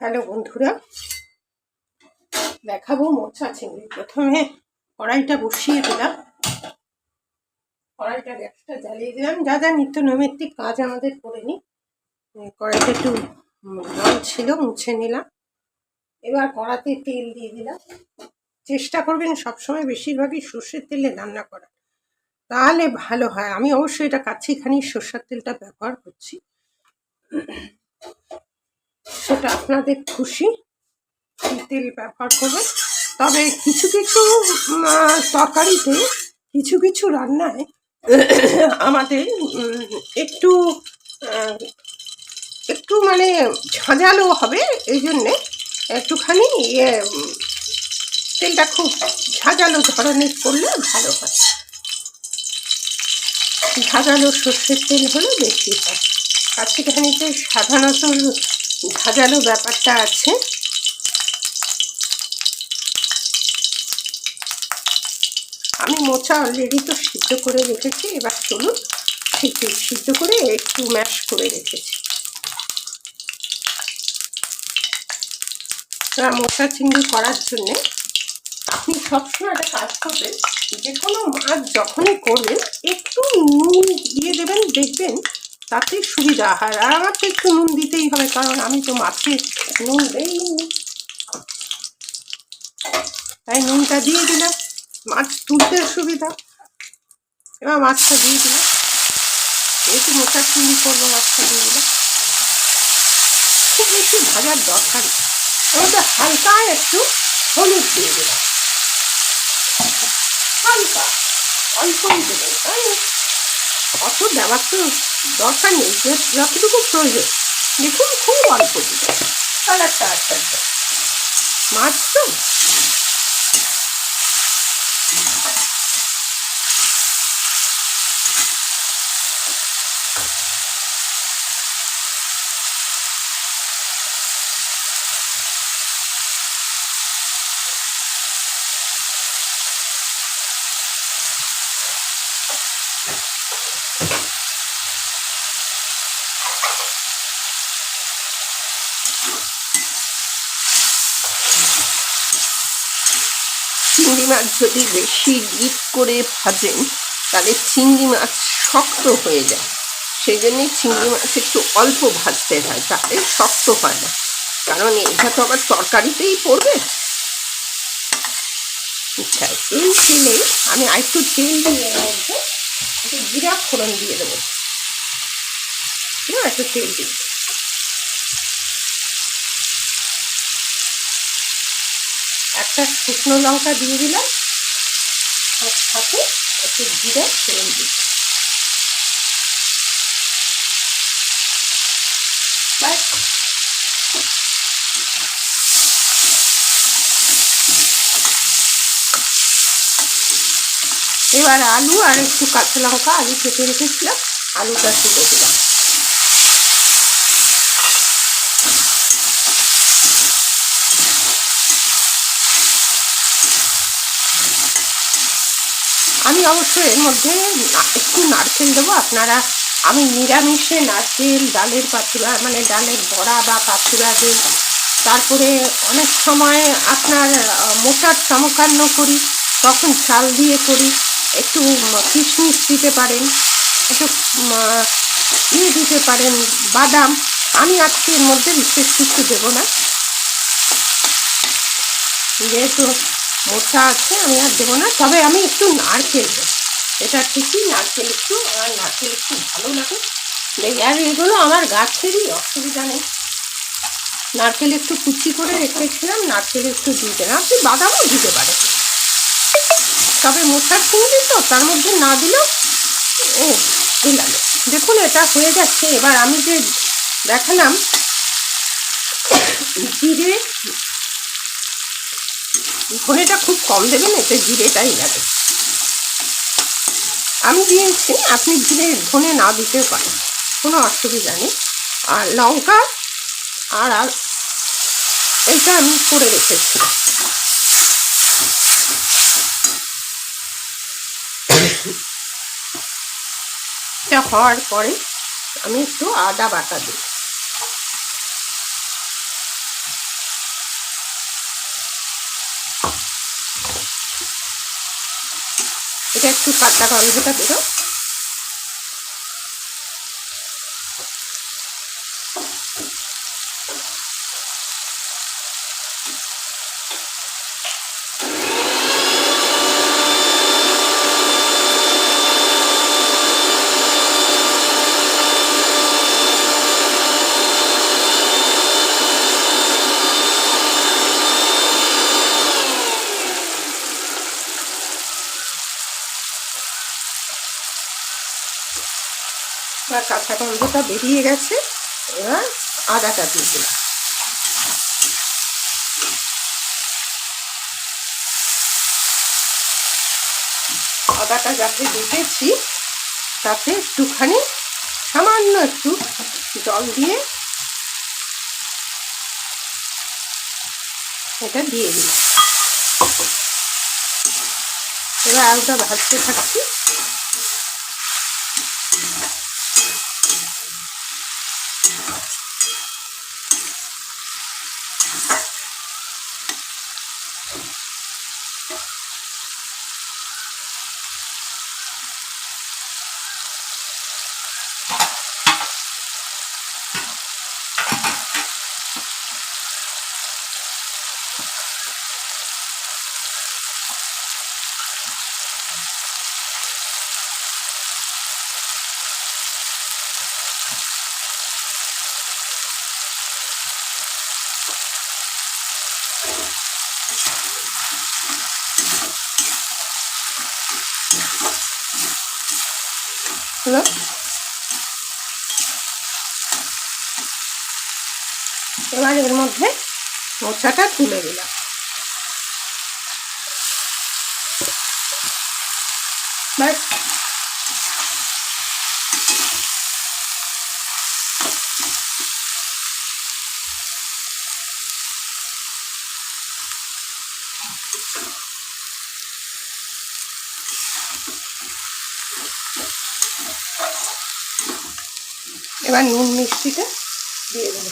Hello বন্ধুরা। দেখাবো মোচা চিংড়ি। প্রথমে কড়াইটা বসিয়ে দিলাম। কড়াইটা গ্যাসটা জ্বালিয়ে দিলাম। যা যা নিত্য নৈমিত্তিক কাজ আমাদের করে নিই। কড়াইটা একটু জল ছিল, মুছে নিলাম। এবার কড়াতে তেল দিয়ে দিলাম। চেষ্টা করবেন সবসময় বেশিরভাগই সর্ষের তেলে রান্না করা তাহলে ভালো হয়। আমি অবশ্যই এটা কাছিখানি সর্ষের তেলটা ব্যবহার করছি। সেটা আপনাদের খুশি, তেল ব্যবহার করবেন। তবে কিছু কিছু তরকারিতে কিছু কিছু রান্নায় আমাদের একটু একটু মানে ঝাঁঝালো হবে, এই জন্যে একটুখানি ইয়ে তেলটা খুব ঝাঁঝালো ধরনের করলে ভালো হয়। ঝাঁঝালো সর্ষের তেল হলে বেশি হয়। কাছিখানিতে সাধারণত ঝাঁঝালো ব্যাপারটা আছে। আমি মোচা অলরেডি তো সিদ্ধ করে রেখেছি, এবার চলুন সিদ্ধ সিদ্ধ করে একটু ম্যাশ করে রেখেছি। মোচা চিংড়ি করার জন্যে আপনি সবসময় একটা কাজ করবেন, যে কোনো মাছ যখনই করবেন, একটু নুন দিয়ে দেবেন, দেখবেন তাতে সুবিধা হয়। আর আমার তো একটু নুন দিতেই হবে, কারণ আমি তো মাছে নুন দেইনি। তাই নুনটা দিয়ে দিলাম। মাছ তুলতে সুবিধা এবার মাছটা দিয়ে দিলাম। যেহেতু মোটা চিনি করব, মাছটা দিয়ে দিলাম। খুব বেশি ভাজার দরকার আমাদের হালকা একটু হলুদ দিয়ে দিলাম। হালকা, অল্পই দেবেন তাই? অত দেওয়ার তো দরকার নেই, যে যতটুকু প্রয়োজন। দেখুন, খুব অল্প দিতে আচ্ছা আচ্ছা। মাছ তো? চিংড়ি মাছ যদি বেশি ডিপ করে ভাজেন, তাহলে চিংড়ি মাছ শক্ত হয়ে যায়। সেই জন্যই চিংড়ি মাছ একটু অল্প ভাজতে হয় তাহলে শক্ত হয় না। কারণ এটা তো আবার তরকারিতেই পড়বে। আচ্ছা এই তেলে আমি আরেকটু তেল দিয়ে এর একটু জিরা ফোড়ন দিয়ে দেবো। না একটু তেল দিই। একটা শুকনো লঙ্কা দিয়ে দিলাম। আর সাথে একটু জিরে দিই ব্যাস। এবার আলু আর একটু কাঁচা লঙ্কা আলু কেটে রেখেছিলাম। আলুটা তুলে দিলাম। আমি অবশ্য এর মধ্যে একটু নারকেল দেবো। আপনারা, আমি নিরামিষে নারকেল, ডালের পাতুরা মানে ডালের বড়া বা পাতুরা দিই। তারপরে অনেক সময় আপনার মোটার চমকান্ন করি, তখন চাল দিয়ে করি। একটু কিশমিশ দিতে পারেন, একটু ইয়ে দিতে পারেন, বাদাম। আমি আজকে এর মধ্যে বিশেষ কিছু দেবো না। যেহেতু মোটা আছে, আমি আর দেবো না। তবে আমি একটু নারকেল দেবো। এটা ঠিকই নারকেল একটু আমার নারকেল একটু ভালো লাগে। আর এগুলো আমার গাছেরই, অসুবিধা নেই। নারকেল একটু কুচি করে রেখেছিলাম, নারকেল একটু দিয়ে দেন আপনি বাদামও দিতে পারেন। তবে মোটার চিংড়ি তো, তার মধ্যে না দিলেও, ও, দিলাম। দেখুন, এটা হয়ে যাচ্ছে। এবার আমি যে দেখালাম, জিরে ধনেটা খুব কম দেবেন, এতে জিরেটাই লাগে আমি দিয়েছি, আপনি জিরে ধনে না দিতেও পারেন, কোনো অসুবিধা নেই। আর লঙ্কা, আর আর এইটা আমি করে রেখেছি। এটা হওয়ার পরে আমি একটু আদা বাটা দিই এটা একটু পাতলা গন্ধটা বেরো এবার কাঁচা গন্ধটা বেরিয়ে গেছে। এবার আদাটা দিয়ে দিলাম। আদাটা যাতে বেটেছি, তাতে একটুখানি সামান্য একটু জল দিয়ে এটা দিয়ে দিলাম। এবার আলুটা ভাজতে থাকছি। হলো। এবার এর মধ্যে মোচাটা তুলে দিলাম ব্যাস। এবার নুন মিষ্টিটা দিয়ে দেবো।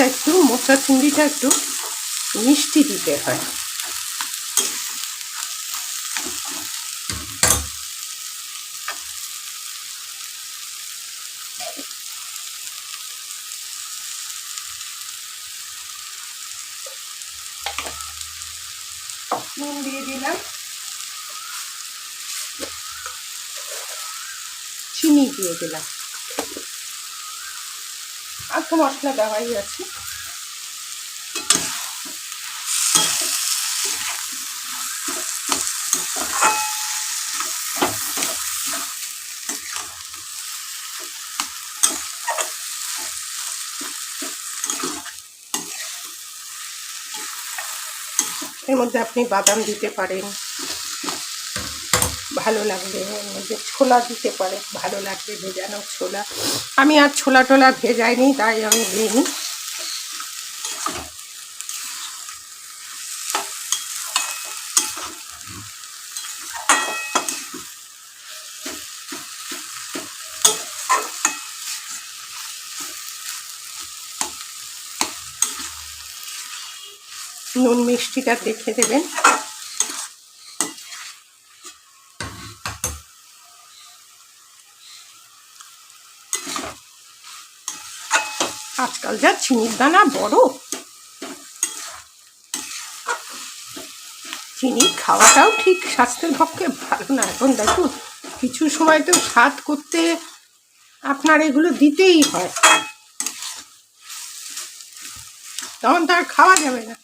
এটা একটু মোচা চিংড়িটা একটু মিষ্টি দিতে হয়। নুন দিয়ে দিলাম। চিনি দিয়ে দিলাম। তো মশলা দেওয়াই আছে এর মধ্যে আপনি বাদাম দিতে পারেন। ভালো লাগবে এর মধ্যে ছোলা দিতে পারে, ভালো লাগবে ভেজানো ছোলা। আমি আর ছোলা টোলা ভেজাইনি, তাই আমি দিইনি। নুন মিষ্টিটা দেখে দেবেন। আজকাল যা, চিনির দানা বড়। চিনি খাওয়াটাও ঠিক, স্বাস্থ্যের পক্ষে ভালো না। এখন দেখুন কিছু সময় তো স্বাদ করতে আপনার এগুলো দিতেই হয়। তখন তো আর খাওয়া যাবে না।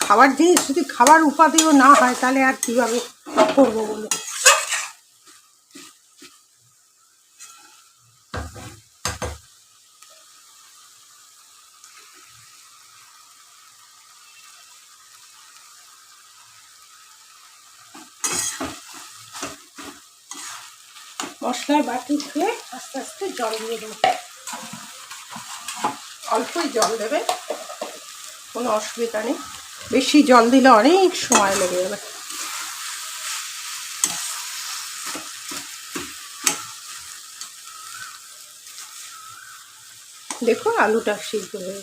খাবার জিনিস যদি খাবার উপাদেয় না হয়, তাহলে আর কীভাবে করব বলে? মশলার বাটি ধুয়ে আস্তে আস্তে জল দিয়ে দেবো। অল্পই জল দেবে, কোনো অসুবিধা নেই। বেশি জল দিলে অনেক সময় লেগে যাবে। দেখুন আলুটা সিদ্ধ হয়ে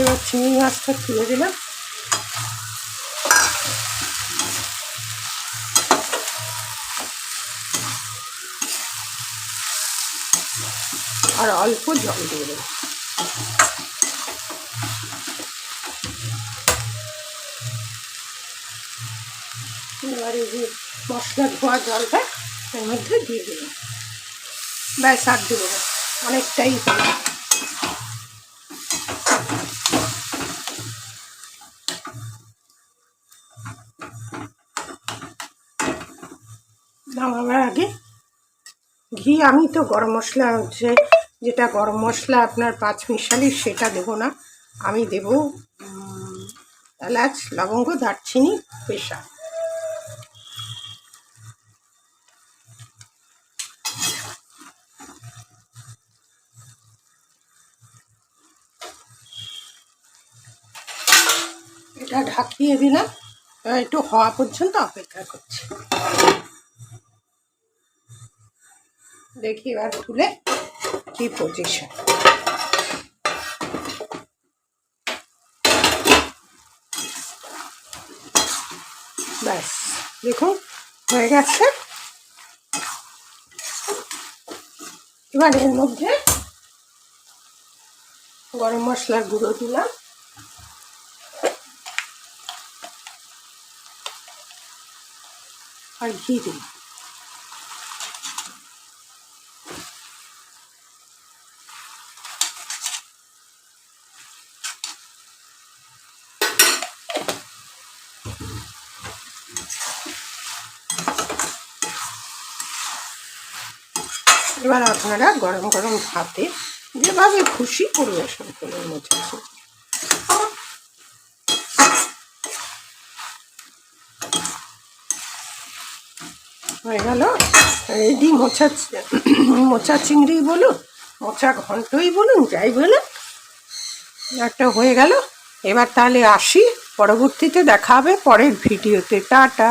এবার চিংড়ি মাছটা তুলে দিলাম। আর অল্প জল দিয়ে দেবো। এবার এই যে মশলা ধোয়া জলটা এর মধ্যে দিয়ে দিলাম। ব্যাস, আর দেবো অনেকটাই আগে ঘি। আমি তো গরম মশলা হচ্ছে, যেটা গরম মশলা আপনার পাঁচ মিশালি, সেটা দেবো না। আমি দেব এলাচ, লবঙ্গ, দারচিনি পেশা এটা ঢাকিয়ে দিলাম। একটু হওয়া পর্যন্ত অপেক্ষা করছি। দেখি এবার তুলে কি পজিশন ব্যাস, দেখুন, হয়ে গেছে। এবার এর মধ্যে গরম মশলার গুঁড়ো দিলাম। আর ঘি এবার আপনারা গরম গরম ভাতে যেভাবে খুশি পরিবেশন করুন মোচাছি হয়ে গেল। রেডি মোচা মোচা চিংড়ি বলুন, মোচা ঘন্টই বলুন, যাই বলুন। একটা হয়ে গেল। এবার তাহলে আসি, পরবর্তীতে দেখাবে পরের ভিডিওতে। টাটা।